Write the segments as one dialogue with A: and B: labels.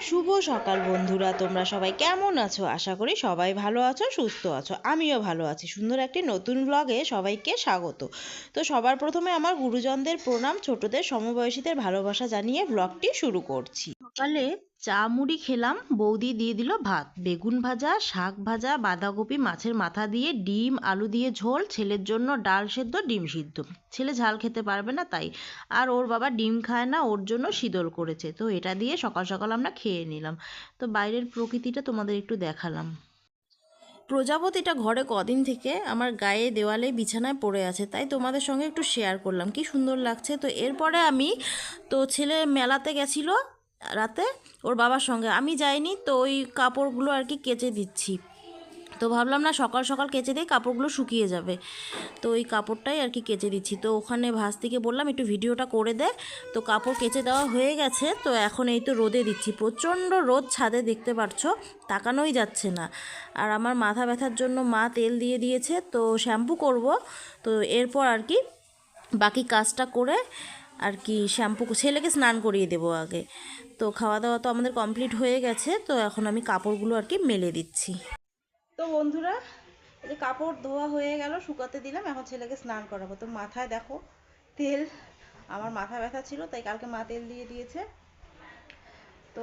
A: শুভ সকাল বন্ধুরা, তোমরা সবাই কেমন আছো? আশা করি সবাই ভালো আছো, সুস্থ আছো। আমিও ভালো আছি। সুন্দর একটি নতুন ব্লগে সবাইকে স্বাগত। তো সবার প্রথমে আমার গুরুজনদের প্রণাম, ছোটদের সমবয়সীদের ভালোবাসা জানিয়ে ব্লগটি শুরু করছি। সকালে চা মুড়ি খেলাম, বৌদি দিয়ে দিল ভাত। বেগুন ভাজা, শাক ভাজা, বাঁধাকপি মাছের মাথা দিয়ে ডিম, আলু দিয়ে ঝোল, ছেলের জন্য ডাল সেদ্ধ, ডিম সিদ্ধ। ছেলে ঝাল খেতে পারবে না তাই। আর ওর বাবা ডিম খায় না, ওর জন্য শীতল করেছে। তো এটা দিয়ে সকাল সকাল আমরা খেয়ে নিলাম। তো বাইরের প্রকৃতিটা তোমাদের একটু দেখালাম। প্রজাপতিটা ঘরে কদিন থেকে আমার গায়ে দেওয়ালে বিছানায় পড়ে আছে। তাই তোমাদের সঙ্গে একটু শেয়ার করলাম। কি সুন্দর লাগছে। তো এরপরে আমি, তো ছেলে মেলাতে গেছিল রাতে ওর বাবার সঙ্গে। আমি যাইনি, তো ওই কাপড়গুলো আর কি কেচে দিচ্ছি। তো ভাবলাম না, সকাল সকাল কেচে দিই, কাপড়গুলো শুকিয়ে যাবে। তো ওই কাপড়টাই আর কি কেচে দিচ্ছি। তো ওখানে ভাস্তিকে বললাম, একটু ভিডিওটা করে দে। তো কাপড় কেচে দেওয়া হয়ে গেছে, তো এখন এই তো রোদে দিচ্ছি। প্রচণ্ড রোদ ছাদে দেখতে পারছ তাকানোই যাচ্ছে না। আর আমার মাথা ব্যথার জন্য মা তেল দিয়ে দিয়েছে, তো শ্যাম্পু করব। তো এরপর আর কি বাকি কাজটা করে আর কি শ্যাম্পু ছেলেকে স্নান করিয়ে দেবো আগে। তো খাওয়া দাওয়া তো আমাদের কমপ্লিট হয়ে গেছে, তো এখন আমি কাপড়গুলো আর কি মেলে দিচ্ছি। তো বন্ধুরা যে কাপড় ধোয়া হয়ে গেল, শুকাতে দিলাম, এখন ছেলেকে স্নান করাবো। তো মাথায় দেখো, তেল, আমার মাথা ব্যথা ছিল, তাই কালকে মা তেল দিয়ে দিয়েছে। তো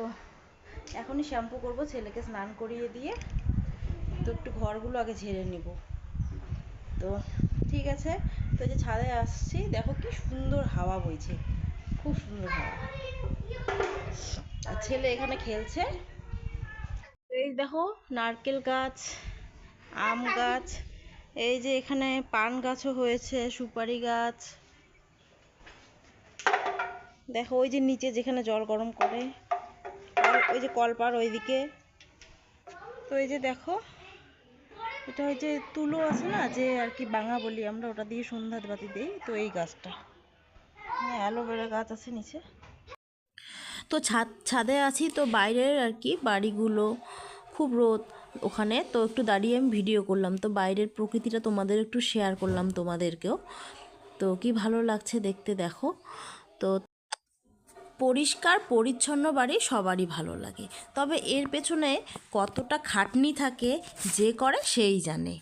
A: এখনই শ্যাম্পু করব, ছেলেকে স্নান করিয়ে দিয়ে তো একটু ঘরগুলো আগে ঝেড়ে নিব। তো ঠিক আছে এই যে ছাদে আসছি, দেখো কি সুন্দর হাওয়া বইছে, খুব সুন্দর হাওয়া। আর ছেলে এখানে খেলছে। এই দেখো নারকেল গাছ, আম গাছ, এই যে এখানে পান গাছও হয়েছে, সুপারি গাছ। দেখো ওই যে নিচে যেখানে জল গরম করে ওই যে কলপার ওইদিকে। তো এই যে দেখো এটা ওই যে তুলো আছে না, যে আর কি বাঙা বলি আমরা, ওটা দিয়ে সন্ধ্যা বাতি দিই, তো এই গাছটা। হ্যাঁ অ্যালোভেরা গাছ আছে নিচে। তো ছাদ, ছাদে আছি, তো বাইরের আর কি বাড়িগুলো খুব রোদ ওখানে, তো একটু দাঁড়িয়ে আমি ভিডিও করলাম। তো বাইরের প্রকৃতিটা তোমাদের একটু শেয়ার করলাম তোমাদেরকেও। তো কি ভালো লাগছে দেখতে দেখো। তো পরিষ্কার, পরিচ্ছন্ন বাড়ি সবারই ভালো লাগে। তবে এর পেছনে কতটা খাটনি থাকে, যে করে সেই জানে।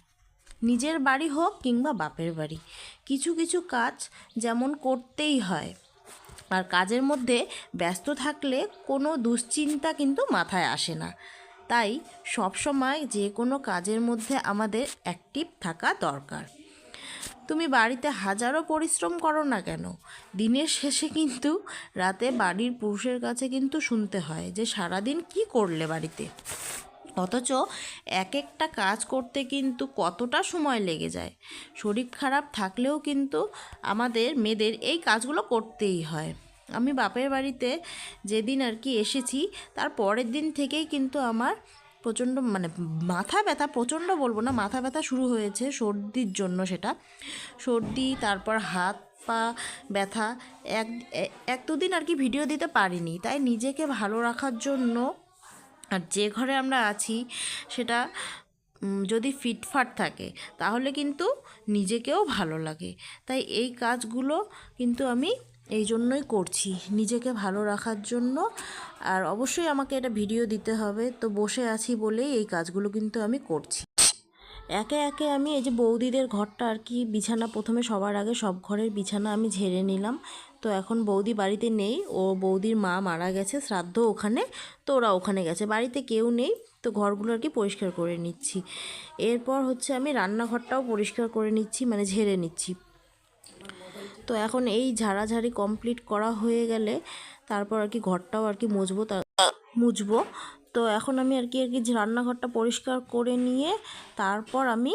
A: নিজের বাড়ি হোক কিংবা বাপের বাড়ি। কিছু কিছু কাজ যেমন করতেই হয়। আর কাজের মধ্যে ব্যস্ত থাকলে কোনো দুশ্চিন্তা কিন্তু মাথায় আসে না। তাই সবসময় যে কোনো কাজের মধ্যে আমাদের অ্যাক্টিভ থাকা দরকার। তুমি বাড়িতে হাজারো পরিশ্রম করো না কেন? দিনের শেষে কিন্তু রাতে বাড়ির পুরুষের কাছে কিন্তু শুনতে হয় যে সারাদিন কি করলে বাড়িতে। অথচ এক একটা কাজ করতে কিন্তু কতটা সময় লেগে যায়। শরীর খারাপ থাকলেও কিন্তু আমাদের মেয়েদের এই কাজগুলো করতেই হয়। আমি বাপের বাড়িতে যেদিন আর কি এসেছি, তার পরের দিন থেকেই কিন্তু আমার প্রচণ্ড মানে মাথা ব্যথা, প্রচণ্ড বলব না, মাথা ব্যথা শুরু হয়েছে সর্দির জন্য সেটা। সর্দি, তারপর হাত পা ব্যথা, এক এক দুদিন আর কি ভিডিও দিতে পারিনি। তাই নিজেকে ভালো রাখার জন্য আর যে ঘরে আমরা আছি সেটা যদি ফিটফাট থাকে, তাহলে কিন্তু নিজেকেও ভালো লাগে। তাই এই কাজগুলো কিন্তু আমি এই জন্যই করছি। নিজেকে ভালো রাখার জন্য। আর অবশ্যই আমাকে এটা ভিডিও দিতে হবে। তো বসে আছি বলেই এই কাজগুলো কিন্তু আমি করছি। একে একে আমি এই যে বৌদিদের ঘরটা আর কি, বিছানা প্রথমে সবার আগে সব ঘরের বিছানা আমি ঝেড়ে নিলাম। তো এখন বৌদি বাড়িতে নেই। ও বৌদির মা মারা গেছে, শ্রাদ্ধ ওখানে। তো ওরা ওখানে গেছে। বাড়িতে কেউ নেই। তো ঘরগুলো আর কি পরিষ্কার করে নিচ্ছি। এরপর হচ্ছে আমি রান্নাঘরটাও পরিষ্কার করে নিচ্ছি মানে ঝেড়ে নিচ্ছি। তো এখন এই ঝাড়াঝাড়ি কমপ্লিট করা হয়ে গেলে তারপর আর কি ঘরটাও আর কি মুছবো মুছবো। তো এখন আমি আর কি আর কি রান্নাঘরটা পরিষ্কার করে নিয়ে তারপর আমি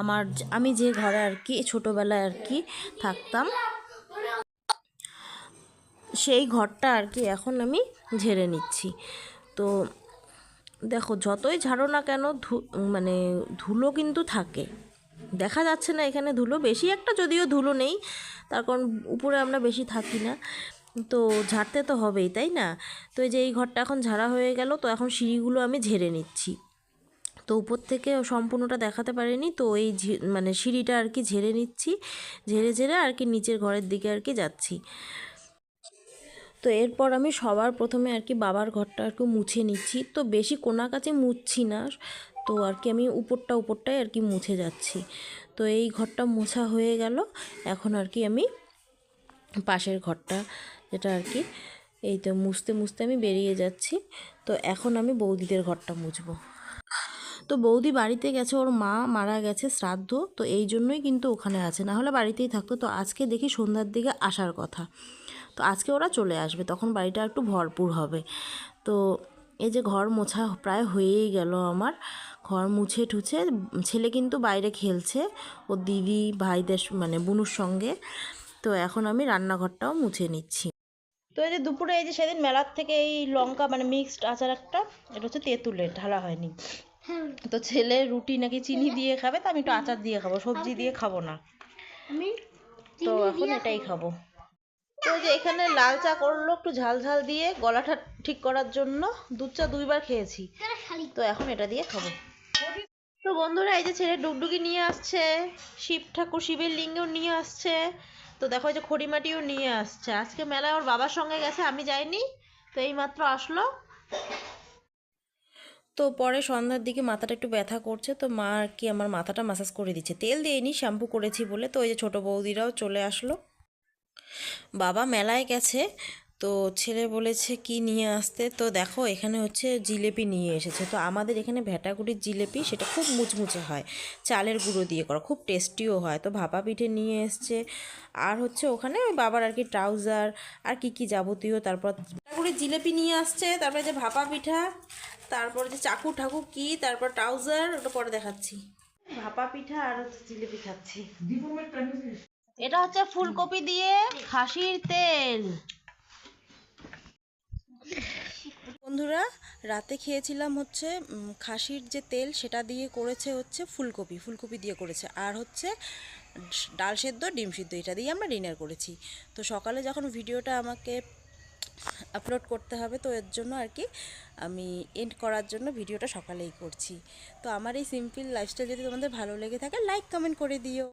A: আমার আমি যে ঘরে আর কি ছোটোবেলায় আর কি থাকতাম, সেই ঘরটা আর কি এখন আমি ঝেড়ে নিচ্ছি। তো দেখো যতই ঝাড়ো না কেন ধু মানে ধুলো কিন্তু থাকে। দেখা যাচ্ছে না এখানে ধুলো, বেশি একটা যদিও ধুলো নেই, তার কারণ উপরে আমরা বেশি থাকি না। তো ঝাড়তে তো হবেই, তাই না? তো এই যে এই ঘরটা এখন ঝাড়া হয়ে গেল, তো এখন সিঁড়িগুলো আমি ঝেড়ে নিচ্ছি। তো উপর থেকে সম্পূর্ণটা দেখাতে পারিনি, তো এই মানে সিঁড়িটা আর কি ঝেড়ে নিচ্ছি, ঝেড়ে ঝেড়ে আর কি নিচের ঘরের দিকে আর কি যাচ্ছি। তো এরপর আমি সবার প্রথমে আর কি বাবার ঘরটা একটু মুছে নিচ্ছি, তো বেশি কোনা কাছে মুছছি না তো আর কি আমি উপরটা উপরটাই আর কি মুছে যাচ্ছি। তো এই ঘরটা মোছা হয়ে গেল। এখন আর কি আমি পাশের ঘরটা যেটা আর কি এই তো মুছতে মুছতে আমি বেরিয়ে যাচ্ছি। তো এখন আমি বৌদিদের ঘরটা মুছবো। তো বৌদি বাড়িতে গেছে, ওর মা মারা গেছে শ্রাদ্ধ, তো এই জন্যই কিন্তু ওখানে আছে। না হলে বাড়িতেই থাকতো। তো আজকে দেখি সন্ধ্যার দিকে আসার কথা। তো আজকে ওরা চলে আসবে, তখন বাড়িটা একটু ভরপুর হবে। তো এই যে ঘর মোছা প্রায় হয়েই গেল আমার। ঘর মুছে ঠুছে ছেলে কিন্তু বাইরে খেলছে ও দিদি ভাইদের মানে বুনুর সঙ্গে। তো এখন আমি রান্নাঘরটাও মুছে নিচ্ছি।
B: তো এই যে দুপুরে এই যে সেদিন মেলার থেকে এই লঙ্কা মানে মিক্সড আচার একটা এটা হচ্ছে তেঁতুলের ঢালা হয়নি। তো ছেলে রুটি নাকি চিনি দিয়ে খাবে তো আমি একটু আচার দিয়ে খাব সবজি দিয়ে খাব না। তো এখন এটাই খাব। তো এই যে এখানে লাল চা করল একটু ঝাল ঝাল দিয়ে গলাটা ঠিক করার জন্য দুধ চা দুইবার খেয়েছি। তো এখন এটা দিয়ে খাব। তো বন্ধুরা এই যে ছেলে ডুগডুগি নিয়ে আসছে শিব ঠাকুর শিবের লিঙ্গও নিয়ে আসছে তো দেখো এই যে খড়িমাটিও নিয়ে আসছে। আজকে মেলায় ওর বাবার সঙ্গে গেছে আমি যাইনি তো এই মাত্র আসলো।
A: তো পরে সন্ধ্যার দিকে মাথাটা একটু ব্যথা করছে তো মা আর কি আমার মাথাটা মাসাজ করে দিচ্ছে। তেল দিইনি শ্যাম্পু করেছি বলে তো ওই যে ছোটো বৌদিরাও চলে আসলো। বাবা মেলায় গেছে তো ছেলে বলেছে কি নিয়ে আসতে? তো দেখো এখানে হচ্ছে জিলেপি নিয়ে এসেছে। তো আমাদের এখানে ভেটাগুড়ির জিলেপি সেটা খুব মুচমুচে হয়। চালের গুঁড়ো দিয়ে করা খুব টেস্টিও হয়। তো ভাপা পিঠে নিয়ে এসছে। আর হচ্ছে ওখানে ওই বাবার আর কি ট্রাউজার আর কি কি যাবতীয়। তারপর ভেটাগুড়ির জিলেপি নিয়ে আসছে তারপরে যে ভাপা পিঠা তারপর যে চাকু ঠাকু কি তারপর ট্রাউজার ওটা পরে দেখাচ্ছি।
B: ভাপা পিঠা আর হচ্ছে জিলিপি খাচ্ছি। এটা হচ্ছে ফুলকপি দিয়ে খাসির তেল।
A: বন্ধুরা, রাতে খেয়েছিলাম হচ্ছে খাসির যে তেল সেটা দিয়ে করেছে হচ্ছে ফুলকপি ফুলকপি দিয়ে করেছে। আর হচ্ছে ডাল সেদ্ধ, ডিম সিদ্ধ, এটা দিয়ে আমরা ডিনার করেছি। তো সকালে যখন ভিডিওটা আমাকে আপলোড করতে হবে, তো এর জন্য আর কি আমি এন্ড করার জন্য ভিডিওটা সকালেই করছি। তো আমার এই সিম্পল লাইফস্টাইল যদি তোমাদের ভালো লেগে থাকে লাইক কমেন্ট করে দিও।